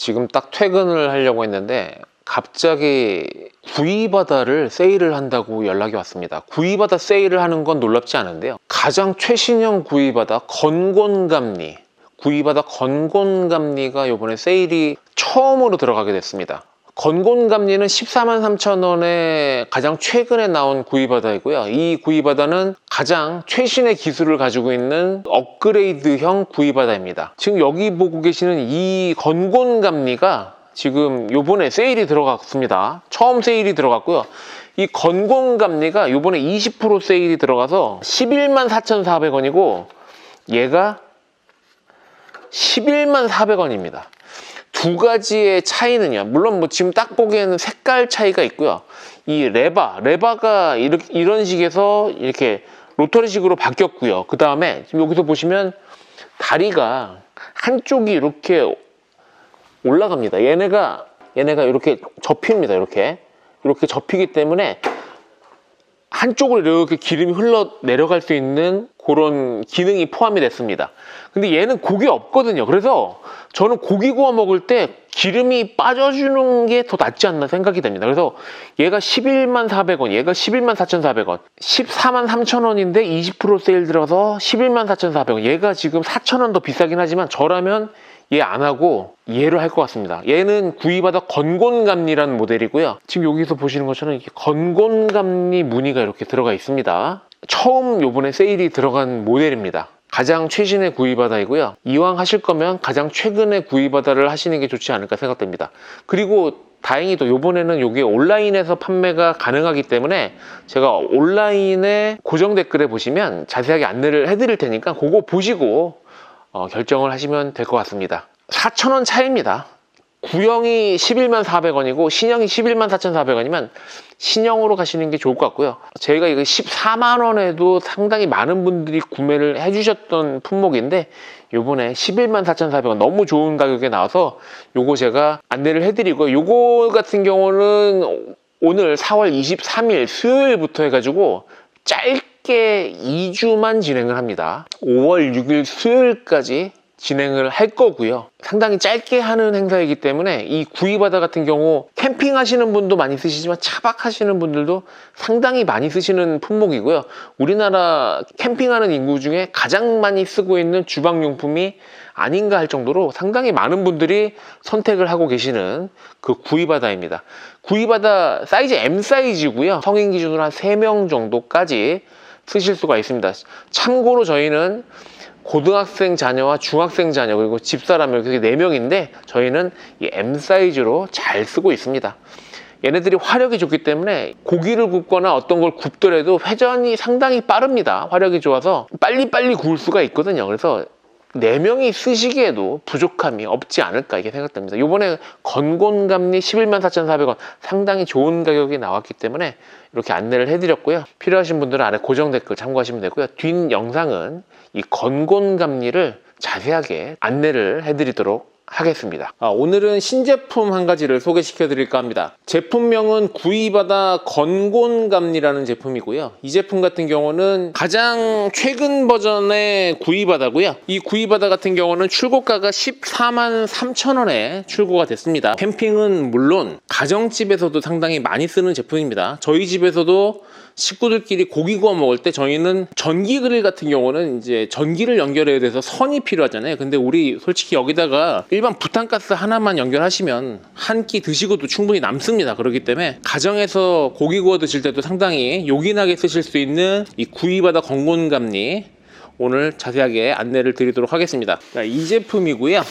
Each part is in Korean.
지금 딱 퇴근을 하려고 했는데 갑자기 구이바다를 세일을 한다고 연락이 왔습니다. 구이바다 세일을 하는 건 놀랍지 않은데요. 가장 최신형 구이바다 건곤감리 구이바다 건곤감리가 이번에 세일이 처음으로 들어가게 됐습니다. 건곤감리는 14만 3천 원에 가장 최근에 나온 구이바다이고요. 이 구이바다는 가장 최신의 기술을 가지고 있는 업그레이드형 구이바다입니다. 지금 여기 보고 계시는 이 건곤감리가 지금 요번에 세일이 들어갔습니다. 처음 세일이 들어갔고요. 이 건곤감리가 요번에 20% 세일이 들어가서 11만 4,400원이고 얘가 11만 400원입니다. 두 가지의 차이는요. 물론 뭐 지금 딱 보기에는 색깔 차이가 있고요. 이 레바, 레바가 이렇게, 이런 식에서 이렇게 로터리식으로 바뀌었고요. 그 다음에 지금 여기서 보시면 다리가 한쪽이 이렇게 올라갑니다. 얘네가 얘네가 이렇게 접힙니다. 이렇게 이렇게 접히기 때문에 한쪽으로 이렇게 기름이 흘러 내려갈 수 있는 그런 기능이 포함이 됐습니다. 근데 얘는 고기 없거든요. 그래서 저는 고기 구워 먹을 때 기름이 빠져주는 게 더 낫지 않나 생각이 됩니다. 그래서 얘가 11만 400원, 얘가 11만 4,400원, 14만 3,000원인데 20% 세일 들어서 11만 4,400원. 얘가 지금 4,000원 더 비싸긴 하지만 저라면 얘 안 하고 얘를 할 것 같습니다. 얘는 구이바다 건곤감리라는 모델이고요. 지금 여기서 보시는 것처럼 이렇게 건곤감리 무늬가 이렇게 들어가 있습니다. 처음 요번에 세일이 들어간 모델입니다. 가장 최신의 구이바다이고요. 이왕 하실 거면 가장 최근의 구이바다를 하시는 게 좋지 않을까 생각됩니다. 그리고 다행히도 요번에는 이게 온라인에서 판매가 가능하기 때문에 제가 온라인에 고정 댓글에 보시면 자세하게 안내를 해드릴 테니까 그거 보시고 어, 결정을 하시면 될 것 같습니다. 4,000원 차이입니다. 구형이 11만 400원이고 신형이 11만 4,400원이면 신형으로 가시는 게 좋을 것 같고요. 저희가 이거 14만 원에도 상당히 많은 분들이 구매를 해주셨던 품목인데 요번에 11만 4,400원 너무 좋은 가격에 나와서 요거 제가 안내를 해드리고 요거 같은 경우는 오늘 4월 23일 수요일부터 해가지고 짧게 2주만 진행을 합니다. 5월 6일 수요일까지 진행을 할 거고요. 상당히 짧게 하는 행사이기 때문에 이 구이바다 같은 경우 캠핑 하시는 분도 많이 쓰시지만 차박 하시는 분들도 상당히 많이 쓰시는 품목이고요. 우리나라 캠핑하는 인구 중에 가장 많이 쓰고 있는 주방용품이 아닌가 할 정도로 상당히 많은 분들이 선택을 하고 계시는 그 구이바다입니다. 구이바다 사이즈 M 사이즈고요. 성인 기준으로 한 3명 정도까지 쓰실 수가 있습니다. 참고로 저희는 고등학생 자녀와 중학생 자녀 그리고 집사람 이렇게 네 명인데 저희는 이 M 사이즈로 잘 쓰고 있습니다. 얘네들이 화력이 좋기 때문에 고기를 굽거나 어떤 걸 굽더라도 회전이 상당히 빠릅니다. 화력이 좋아서 빨리빨리 구울 수가 있거든요. 그래서 네명이 쓰시기에도 부족함이 없지 않을까 이게 생각됩니다. 이번에 건곤감리 11만 4,400원 상당히 좋은 가격이 나왔기 때문에 이렇게 안내를 해드렸고요. 필요하신 분들은 아래 고정 댓글 참고하시면 되고요. 뒷 영상은 이 건곤감리를 자세하게 안내를 해드리도록 하겠습니다. 아, 오늘은 신제품 한 가지를 소개시켜 드릴까 합니다. 제품명은 구이바다 건곤감리라는 제품이고요. 이 제품 같은 경우는 가장 최근 버전의 구이바다고요. 이 구이바다 같은 경우는 출고가가 14만 3천 원에 출고가 됐습니다. 캠핑은 물론 가정집에서도 상당히 많이 쓰는 제품입니다. 저희 집에서도 식구들끼리 고기 구워 먹을 때 저희는 전기 그릴 같은 경우는 이제 전기를 연결해야 돼서 선이 필요하잖아요. 근데 우리 솔직히 여기다가 일반 부탄가스 하나만 연결하시면 한 끼 드시고도 충분히 남습니다. 그렇기 때문에 가정에서 고기 구워 드실 때도 상당히 요긴하게 쓰실 수 있는 이 구이바다 건곤감리 오늘 자세하게 안내를 드리도록 하겠습니다. 자, 이 제품이고요.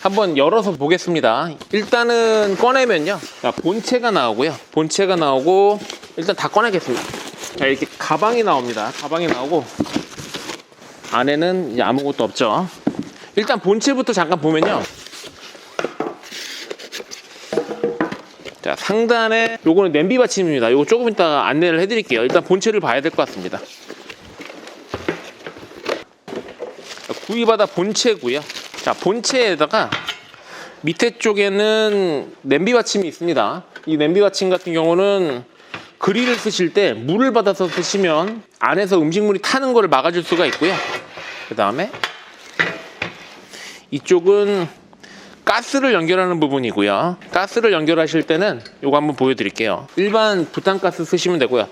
한번 열어서 보겠습니다. 일단은 꺼내면요. 자, 본체가 나오고요. 본체가 나오고 일단 다 꺼내겠습니다. 자, 이렇게 가방이 나옵니다. 가방이 나오고 안에는 아무것도 없죠. 일단 본체부터 잠깐 보면요. 자, 상단에 요거는 냄비 받침입니다. 요거 조금 이따 안내를 해드릴게요. 일단 본체를 봐야 될 것 같습니다. 자, 구이바다 본체고요. 자, 본체에다가 밑에 쪽에는 냄비 받침이 있습니다. 이 냄비 받침 같은 경우는 그릴을 쓰실 때 물을 받아서 쓰시면 안에서 음식물이 타는 것을 막아줄 수가 있고요. 그 다음에 이쪽은 가스를 연결하는 부분이고요. 가스를 연결하실 때는 이거 한번 보여드릴게요. 일반 부탄가스 쓰시면 되고요.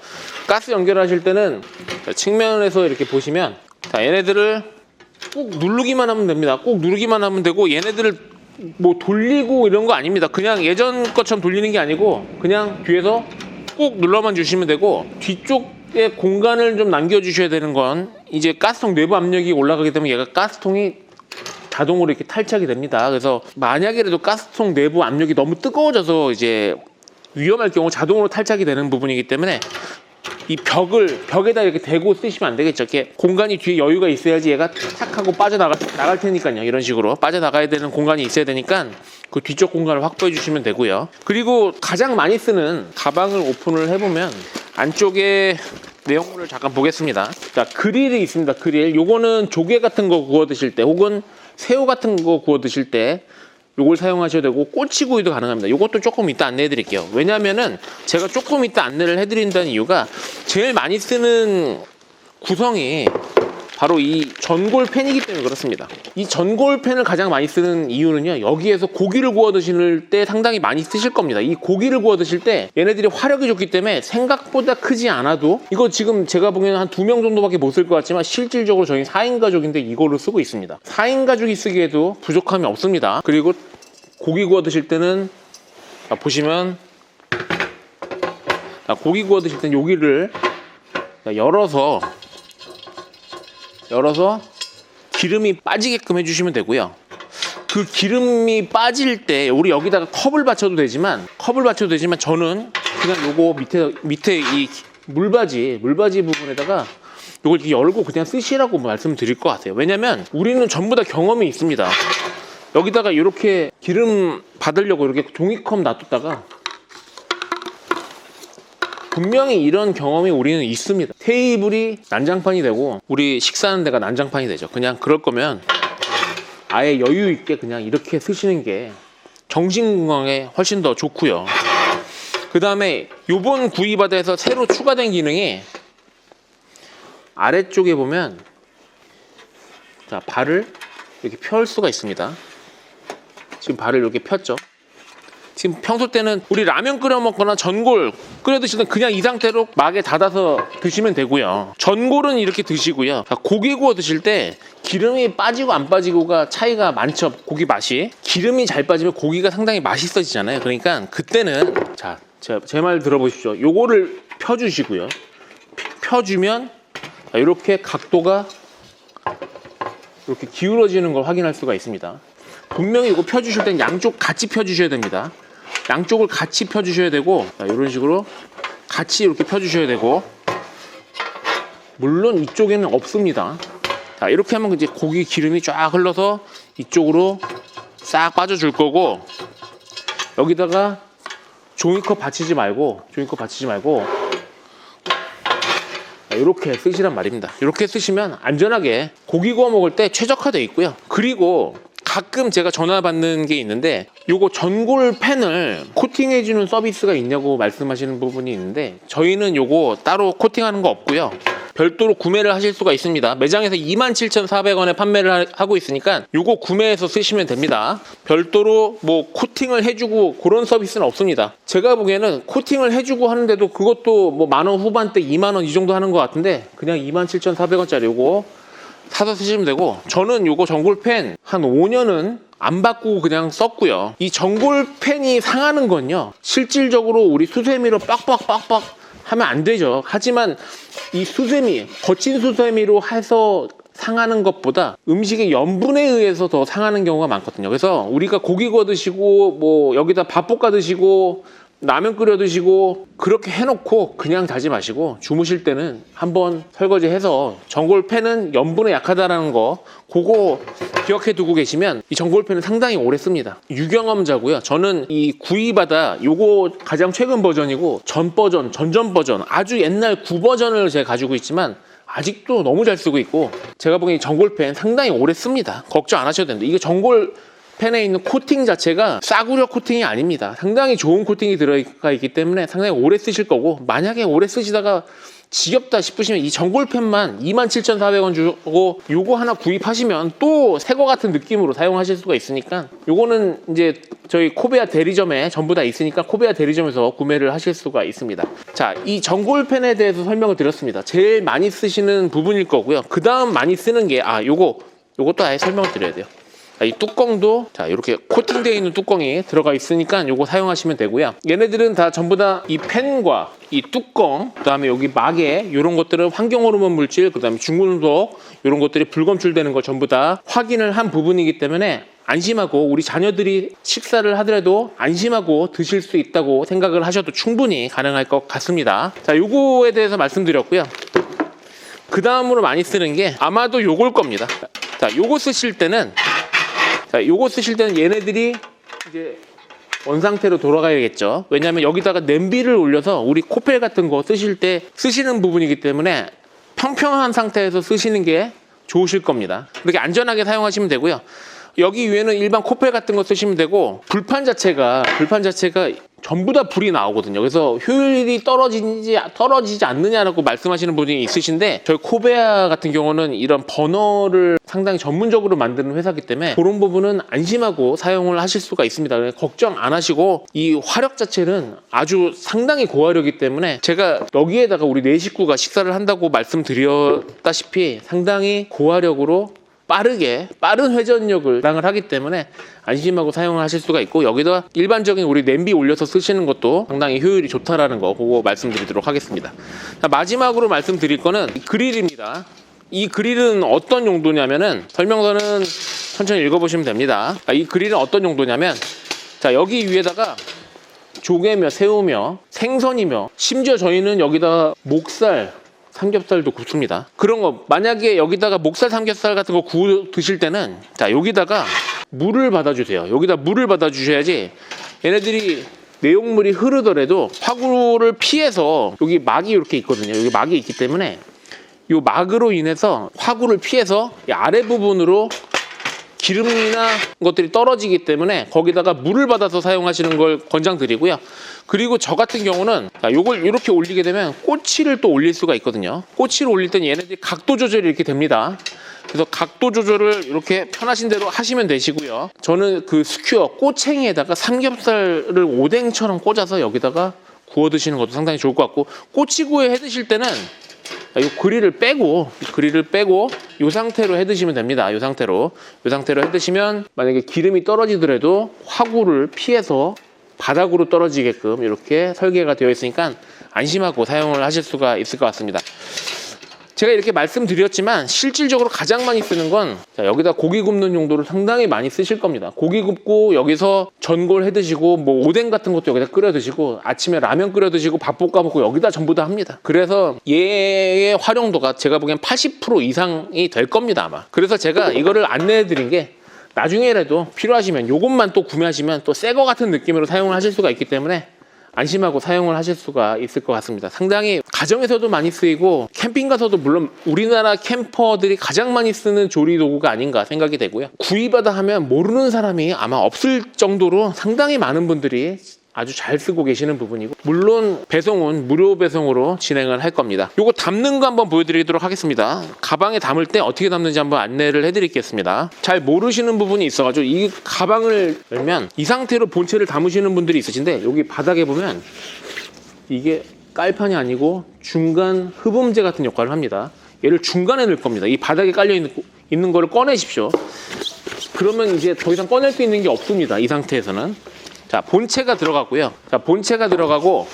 가스 연결하실 때는 자, 측면에서 이렇게 보시면 자, 얘네들을 꾹 누르기만 하면 됩니다. 꾹 누르기만 하면 되고 얘네들을 뭐 돌리고 이런 거 아닙니다. 그냥 예전 것처럼 돌리는 게 아니고 그냥 뒤에서 꾹 눌러만 주시면 되고 뒤쪽에 공간을 좀 남겨주셔야 되는 건 이제 가스통 내부 압력이 올라가기 때문에 얘가 가스통이 자동으로 이렇게 탈착이 됩니다. 그래서 만약에라도 가스통 내부 압력이 너무 뜨거워져서 이제 위험할 경우 자동으로 탈착이 되는 부분이기 때문에 이 벽을 벽에다 이렇게 대고 쓰시면 안 되겠죠. 이렇게 공간이 뒤에 여유가 있어야지 얘가 탁 하고 빠져나가 나갈 테니까요. 이런 식으로 빠져나가야 되는 공간이 있어야 되니까 그 뒤쪽 공간을 확보해 주시면 되고요. 그리고 가장 많이 쓰는 가방을 오픈을 해보면 안쪽에 내용물을 잠깐 보겠습니다. 자 그릴이 있습니다. 그릴. 요거는 조개 같은 거 구워 드실 때 혹은 새우 같은 거 구워 드실 때 요걸 사용하셔야 되고 꼬치구이도 가능합니다. 요것도 조금 이따 안내해 드릴게요. 왜냐면은 제가 조금 이따 안내를 해 드린다는 이유가 제일 많이 쓰는 구성이 바로 이 전골 팬이기 때문에 그렇습니다. 이 전골 팬을 가장 많이 쓰는 이유는요. 여기에서 고기를 구워 드실 때 상당히 많이 쓰실 겁니다. 이 고기를 구워 드실 때 얘네들이 화력이 좋기 때문에 생각보다 크지 않아도 이거 지금 제가 보기에는 한 두 명 정도밖에 못 쓸 것 같지만 실질적으로 저희 4인 가족인데 이거를 쓰고 있습니다. 4인 가족이 쓰기에도 부족함이 없습니다. 그리고 고기 구워 드실 때는 자, 보시면 자, 고기 구워 드실 때는 여기를 자, 열어서 열어서 기름이 빠지게끔 해주시면 되고요. 그 기름이 빠질 때 우리 여기다가 컵을 받쳐도 되지만 컵을 받쳐도 되지만 저는 그냥 요거 밑에 밑에 이 물바지 물바지 부분에다가 요걸 이렇게 열고 그냥 쓰시라고 말씀드릴 것 같아요. 왜냐면 우리는 전부 다 경험이 있습니다. 여기다가 이렇게 기름 받으려고 이렇게 종이컵 놔뒀다가 분명히 이런 경험이 우리는 있습니다. 테이블이 난장판이 되고 우리 식사하는 데가 난장판이 되죠. 그냥 그럴 거면 아예 여유 있게 그냥 이렇게 쓰시는 게 정신 건강에 훨씬 더 좋고요. 그 다음에 요번 구이바다에서 새로 추가된 기능이 아래쪽에 보면 자 발을 이렇게 펼 수가 있습니다. 지금 발을 이렇게 폈죠. 지금 평소 때는 우리 라면 끓여 먹거나 전골 끓여 드시던 그냥 이 상태로 막에 닫아서 드시면 되고요. 전골은 이렇게 드시고요. 자, 고기 구워 드실 때 기름이 빠지고 안 빠지고가 차이가 많죠. 고기 맛이. 기름이 잘 빠지면 고기가 상당히 맛있어지잖아요. 그러니까 그때는 자, 제 말 들어보십시오. 요거를 펴 주시고요. 펴 주면 자, 이렇게 각도가 이렇게 기울어지는 걸 확인할 수가 있습니다. 분명히 이거 펴주실 땐 양쪽 같이 펴주셔야 됩니다. 양쪽을 같이 펴주셔야 되고 자, 이런 식으로 같이 이렇게 펴주셔야 되고 물론 이쪽에는 없습니다. 자 이렇게 하면 이제 고기 기름이 쫙 흘러서 이쪽으로 싹 빠져줄 거고 여기다가 종이컵 받치지 말고 종이컵 받치지 말고 이렇게 쓰시란 말입니다. 이렇게 쓰시면 안전하게 고기 구워 먹을 때 최적화되어 있고요. 그리고 가끔 제가 전화 받는 게 있는데 요거 전골 팬을 코팅해 주는 서비스가 있냐고 말씀하시는 부분이 있는데 저희는 요거 따로 코팅하는 거 없고요. 별도로 구매를 하실 수가 있습니다. 매장에서 27,400원에 판매를 하- 하고 있으니까 요거 구매해서 쓰시면 됩니다. 별도로 뭐 코팅을 해주고 그런 서비스는 없습니다. 제가 보기에는 코팅을 해주고 하는데도 그것도 뭐 만 원 후반대 2만 원 이 정도 하는 것 같은데 그냥 27,400원짜리 요거 사서 쓰시면 되고 저는 요거 전골팬 한 5년은 안 바꾸고 그냥 썼고요. 이 전골팬이 상하는 건요. 실질적으로 우리 수세미로 빡빡빡빡 하면 안 되죠. 하지만 이 수세미, 거친 수세미로 해서 상하는 것보다 음식의 염분에 의해서 더 상하는 경우가 많거든요. 그래서 우리가 고기 구워 드시고 뭐 여기다 밥 볶아 드시고 라면 끓여 드시고 그렇게 해놓고 그냥 자지 마시고 주무실 때는 한번 설거지해서 전골팬은 염분에 약하다라는 거 그거 기억해 두고 계시면 이 전골팬은 상당히 오래 씁니다. 유경험자고요. 저는 이 구이바다 요거 가장 최근 버전이고 전 버전, 전전 버전 아주 옛날 구 버전을 제가 가지고 있지만 아직도 너무 잘 쓰고 있고 제가 보기엔 이 전골팬 상당히 오래 씁니다. 걱정 안 하셔도 됩니다. 이게 전골 팬에 있는 코팅 자체가 싸구려 코팅이 아닙니다. 상당히 좋은 코팅이 들어가 있기 때문에 상당히 오래 쓰실 거고 만약에 오래 쓰시다가 지겹다 싶으시면 이 전골펜만 27,400원 주고 요거 하나 구입하시면 또 새 거 같은 느낌으로 사용하실 수가 있으니까 요거는 이제 저희 코베아 대리점에 전부 다 있으니까 코베아 대리점에서 구매를 하실 수가 있습니다. 자, 이 전골펜에 대해서 설명을 드렸습니다. 제일 많이 쓰시는 부분일 거고요. 그 다음 많이 쓰는 게 아, 요거 요것도 아예 설명을 드려야 돼요. 자, 이 뚜껑도 자 이렇게 코팅되어 있는 뚜껑이 들어가 있으니까 요거 사용하시면 되고요. 얘네들은 다 전부 다 이 펜과 이 뚜껑, 그다음에 여기 막에 이런 것들은 환경 호르몬 물질, 그다음에 중금속 이런 것들이 불검출되는 거 전부 다 확인을 한 부분이기 때문에 안심하고 우리 자녀들이 식사를 하더라도 안심하고 드실 수 있다고 생각을 하셔도 충분히 가능할 것 같습니다. 자, 요거에 대해서 말씀드렸고요. 그 다음으로 많이 쓰는 게 아마도 요걸 겁니다. 자, 요거 쓰실 때는 자, 요거 쓰실 때는 얘네들이 이제 원상태로 돌아가야겠죠. 왜냐하면 여기다가 냄비를 올려서 우리 코펠 같은 거 쓰실 때 쓰시는 부분이기 때문에 평평한 상태에서 쓰시는 게 좋으실 겁니다. 그렇게 안전하게 사용하시면 되고요. 여기 위에는 일반 코펠 같은 거 쓰시면 되고 불판 자체가 불판 자체가 전부 다 불이 나오거든요. 그래서 효율이 떨어지지 떨어지지 않느냐라고 말씀하시는 분이 있으신데 저희 코베아 같은 경우는 이런 버너를 상당히 전문적으로 만드는 회사이기 때문에 그런 부분은 안심하고 사용을 하실 수가 있습니다. 걱정 안 하시고 이 화력 자체는 아주 상당히 고화력이기 때문에 제가 여기에다가 우리 네 식구가 식사를 한다고 말씀드렸다시피 상당히 고화력으로 빠르게 빠른 회전력을 랑을 하기 때문에 안심하고 사용을 하실 수가 있고 여기다 일반적인 우리 냄비 올려서 쓰시는 것도 상당히 효율이 좋다라는 거 그거 말씀드리도록 하겠습니다. 자, 마지막으로 말씀드릴 거는 이 그릴입니다. 이 그릴은 어떤 용도냐면은 설명서는 천천히 읽어보시면 됩니다. 아, 이 그릴은 어떤 용도냐면 자 여기 위에다가 조개며 새우며 생선이며 심지어 저희는 여기다 목살 삼겹살도 굽습니다. 그런 거 만약에 여기다가 목살 삼겹살 같은 거 구워 드실 때는 자 여기다가 물을 받아주세요. 여기다 물을 받아주셔야지 얘네들이 내용물이 흐르더라도 화구를 피해서 여기 막이 이렇게 있거든요. 여기 막이 있기 때문에 이 막으로 인해서 화구를 피해서 이 아래 부분으로 기름이나 것들이 떨어지기 때문에 거기다가 물을 받아서 사용하시는 걸 권장드리고요. 그리고 저 같은 경우는 자, 요걸 이렇게 올리게 되면 꼬치를 또 올릴 수가 있거든요. 꼬치를 올릴 때는 얘네들이 각도 조절이 이렇게 됩니다. 그래서 각도 조절을 이렇게 편하신 대로 하시면 되시고요. 저는 그 스큐어 꼬챙이에다가 삼겹살을 오뎅처럼 꽂아서 여기다가 구워 드시는 것도 상당히 좋을 것 같고 꼬치구이 해 드실 때는 이 그릴을 빼고 이 그릴을 빼고 이 상태로 해 드시면 됩니다. 이 상태로 이 상태로 해 드시면 만약에 기름이 떨어지더라도 화구를 피해서 바닥으로 떨어지게끔 이렇게 설계가 되어 있으니까 안심하고 사용을 하실 수가 있을 것 같습니다. 제가 이렇게 말씀드렸지만 실질적으로 가장 많이 쓰는 건 자, 여기다 고기 굽는 용도를 상당히 많이 쓰실 겁니다. 고기 굽고 여기서 전골 해 드시고 뭐 오뎅 같은 것도 여기다 끓여 드시고 아침에 라면 끓여 드시고 밥 볶아 먹고 여기다 전부 다 합니다. 그래서 얘의 활용도가 제가 보기엔 80% 이상이 될 겁니다 아마. 그래서 제가 이거를 안내해 드린 게 나중에라도 필요하시면 요것만 또 구매하시면 또 새 거 같은 느낌으로 사용을 하실 수가 있기 때문에 안심하고 사용을 하실 수가 있을 것 같습니다. 상당히 가정에서도 많이 쓰이고 캠핑 가서도 물론 우리나라 캠퍼들이 가장 많이 쓰는 조리 도구가 아닌가 생각이 되고요. 구입하다 하면 모르는 사람이 아마 없을 정도로 상당히 많은 분들이 아주 잘 쓰고 계시는 부분이고 물론 배송은 무료 배송으로 진행을 할 겁니다. 요거 담는 거 한번 보여드리도록 하겠습니다. 가방에 담을 때 어떻게 담는지 한번 안내를 해드리겠습니다. 잘 모르시는 부분이 있어가지고 이 가방을 열면 이 상태로 본체를 담으시는 분들이 있으신데 여기 바닥에 보면 이게 깔판이 아니고 중간 흡음재 같은 역할을 합니다. 얘를 중간에 넣을 겁니다. 이 바닥에 깔려 있는 있는 거를 꺼내십시오. 그러면 이제 더 이상 꺼낼 수 있는 게 없습니다. 이 상태에서는. 자, 본체가 들어가고요. 자, 본체가 들어가고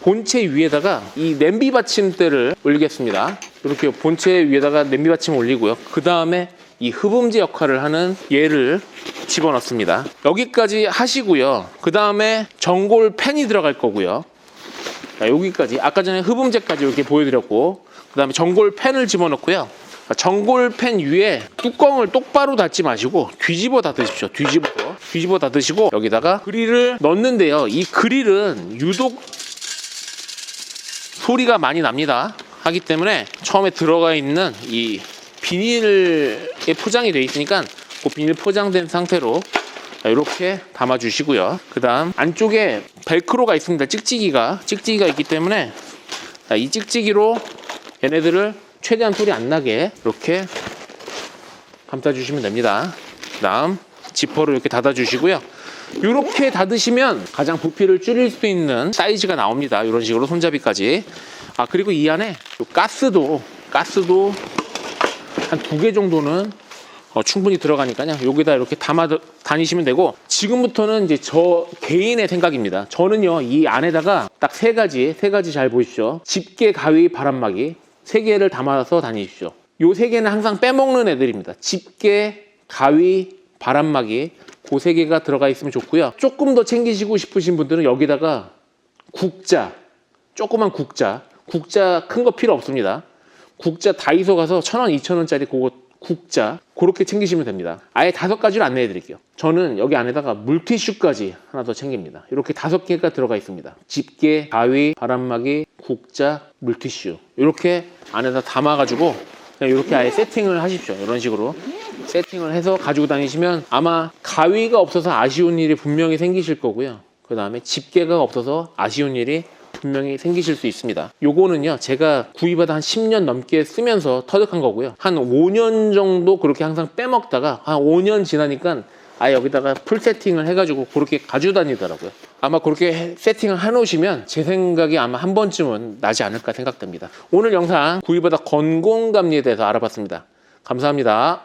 본체 위에다가 이 냄비 받침대를 올리겠습니다. 이렇게 본체 위에다가 냄비 받침을 올리고요. 그 다음에 이 흡음재 역할을 하는 얘를 집어넣습니다. 여기까지 하시고요. 그 다음에 전골 팬이 들어갈 거고요. 자, 여기까지 아까 전에 흡음재까지 이렇게 보여드렸고 그 다음에 전골 팬을 집어넣고요. 전골 팬 위에 뚜껑을 똑바로 닫지 마시고 뒤집어 닫으십시오. 뒤집어서 뒤집어 닫으시고 여기다가 그릴을 넣는데요. 이 그릴은 유독 소리가 많이 납니다. 하기 때문에 처음에 들어가 있는 이 비닐에 포장이 되어 있으니까 그 비닐 포장된 상태로 이렇게 담아 주시고요. 그 다음 안쪽에 벨크로가 있습니다. 찍찍이가 찍찍이가 있기 때문에 자, 이 찍찍이로 얘네들을 최대한 소리 안 나게 이렇게 감싸주시면 됩니다. 그 다음 지퍼를 이렇게 닫아주시고요. 이렇게 닫으시면 가장 부피를 줄일 수 있는 사이즈가 나옵니다. 이런 식으로 손잡이까지. 아 그리고 이 안에 요 가스도 가스도 한 두 개 정도는 어, 충분히 들어가니까요. 여기다 이렇게 담아 다니시면 되고 지금부터는 이제 저 개인의 생각입니다. 저는요 이 안에다가 딱 세 가지 세 가지 잘 보십시오. 집게, 가위, 바람막이 세 개를 담아서 다니십시오. 요 세 개는 항상 빼먹는 애들입니다. 집게, 가위, 바람막이 그 세 개가 들어가 있으면 좋고요. 조금 더 챙기시고 싶으신 분들은 여기다가 국자, 조그만 국자, 국자 큰 거 필요 없습니다. 국자 다이소 가서 천 원, 이천 원짜리 그거 국자 그렇게 챙기시면 됩니다. 아예 다섯 가지를 안내해 드릴게요. 저는 여기 안에다가 물티슈까지 하나 더 챙깁니다. 이렇게 다섯 개가 들어가 있습니다. 집게, 가위, 바람막이, 국자, 물티슈 이렇게 안에다 담아가지고 이렇게 아예 세팅을 하십시오. 이런 식으로 세팅을 해서 가지고 다니시면 아마 가위가 없어서 아쉬운 일이 분명히 생기실 거고요. 그 다음에 집게가 없어서 아쉬운 일이 분명히 생기실 수 있습니다. 요거는요, 제가 구입하다 한 10년 넘게 쓰면서 터득한 거고요. 한 5년 정도 그렇게 항상 빼먹다가 한 5년 지나니까 아예 여기다가 풀 세팅을 해가지고 그렇게 가지고 다니더라고요. 아마 그렇게 해- 세팅을 해놓으시면 제 생각이 아마 한 번쯤은 나지 않을까 생각됩니다. 오늘 영상 구입하다 건공감리에 대해서 알아봤습니다. 감사합니다.